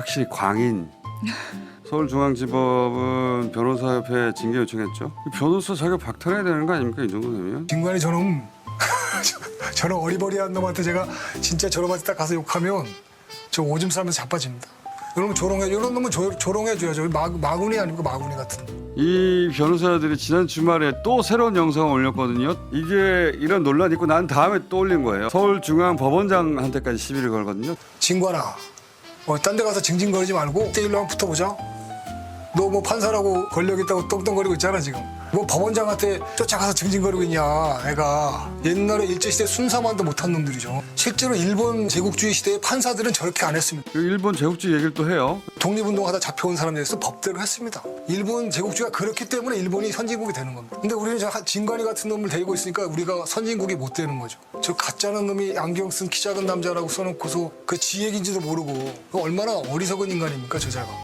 확실히 광인. 서울중앙지법은 변호사협회 징계 요청했죠. 이 변호사 자격 박탈해야 되는 거 아닙니까 이 정도 되면? 김관이 저놈 저런 어리버리한 놈한테 제가 진짜 저놈한테 딱 가서 욕하면 저 오줌 싸면서 자빠집니다. 이런 조롱해 이런 놈은 조, 조롱해줘야죠. 마, 마구니 아니고 마구니 같은. 놈. 이 변호사들이 지난 주말에 또 새로운 영상을 올렸거든요. 이게 이런 논란이 있고 난 다음에 또 올린 거예요. 서울중앙법원장한테까지 시비를 걸거든요. 진관아, 어, 딴 데 가서 징징거리지 말고 1대1로 한번 붙어보자. 너 뭐 판사라고 권력 있다고 똥똥거리고 있잖아 지금. 뭐 법원장한테 쫓아가서 징징거리고 있냐 애가 옛날에 일제시대 순사만도 못한 놈들이죠 실제로 일본 제국주의 시대의 판사들은 저렇게 안 했습니다 그리고 일본 제국주의 얘기를 또 해요. 독립운동하다 잡혀온 사람들에서 법대로 했습니다. 일본 제국주의가 그렇기 때문에 일본이 선진국이 되는 겁니다. 근데 우리는 저 한- 진관이 같은 놈을 데리고 있으니까 우리가 선진국이 못 되는 거죠. 저 가짜는 놈이 안경 쓴 키 작은 남자라고 써놓고서 그 지 얘기인지도 모르고 그 얼마나 어리석은 인간입니까 저 자가.